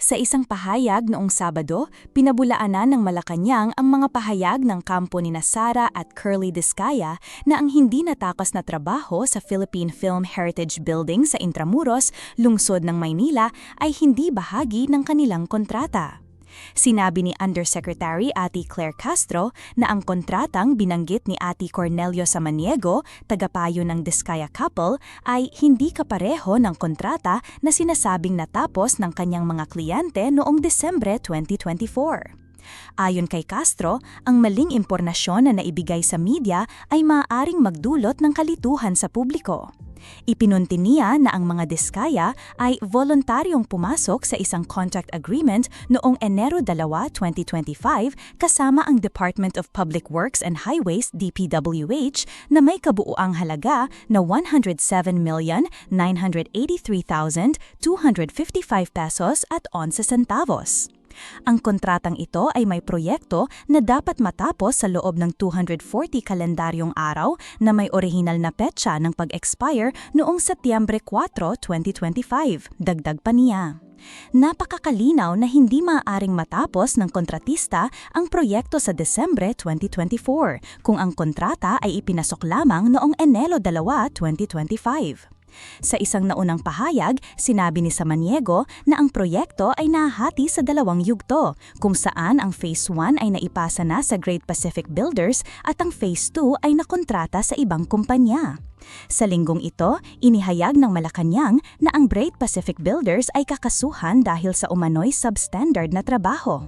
Sa isang pahayag noong Sabado, pinabulaanan ng Malacanang ang mga pahayag ng kampo ni Sara at Curly Discaya na ang hindi natakos na trabaho sa Philippine Film Heritage Building sa Intramuros, lungsod ng Maynila ay hindi bahagi ng kanilang kontrata. Sinabi ni Undersecretary Ati Claire Castro na ang kontratang binanggit ni Ati Cornelio Samaniego, tagapayo ng Discaya couple, ay hindi kapareho ng kontrata na sinasabing natapos ng kanyang mga kliyente noong Desembre 2024. Ayon kay Castro, ang maling impormasyon na naibigay sa media ay maaaring magdulot ng kalituhan sa publiko. Ipinunti niya na ang mga diskaya ay voluntaryong pumasok sa isang contract agreement noong Enero 2, 2025 kasama ang Department of Public Works and Highways DPWH na may kabuuang halaga na 107,983,255 pesos at 11 centavos. Ang kontratang ito ay may proyekto na dapat matapos sa loob ng 240 kalendaryong araw na may orihinal na petsa ng pag-expire noong Setyembre 4, 2025. Dagdag pa niya. Napakakalinaw na hindi maaaring matapos ng kontratista ang proyekto sa Desembre 2024 kung ang kontrata ay ipinasok lamang noong Enero 2, 2025. Sa isang naunang pahayag, sinabi ni Samaniego na ang proyekto ay nahati sa dalawang yugto, kung saan ang Phase 1 ay naipasa na sa Great Pacific Builders at ang Phase 2 ay nakontrata sa ibang kumpanya. Sa linggong ito, inihayag ng Malacanang na ang Great Pacific Builders ay kakasuhan dahil sa umano'y substandard na trabaho.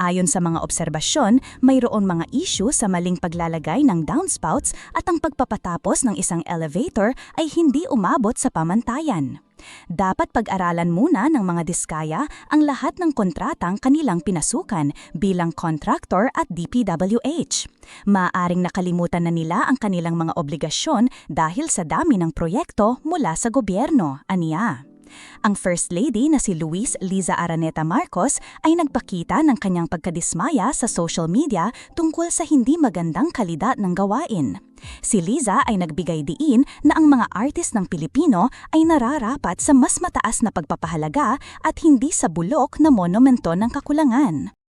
Ayon sa mga obserbasyon, mayroon mga issue sa maling paglalagay ng downspouts at ang pagpapatapos ng isang elevator ay hindi umabot sa pamantayan. Dapat pag-aralan muna ng mga diskaya ang lahat ng kontratang kanilang pinasukan bilang contractor at DPWH. Maaring nakalimutan na nila ang kanilang mga obligasyon dahil sa dami ng proyekto mula sa gobyerno, aniya. Ang First Lady na si Luis Liza Araneta Marcos ay nagpakita ng kanyang pagkadismaya sa social media tungkol sa hindi magandang kalidad ng gawain. Si Liza ay nagbigay diin na ang mga artist ng Pilipino ay nararapat sa mas mataas na pagpapahalaga at hindi sa bulok na monumento ng kakulangan.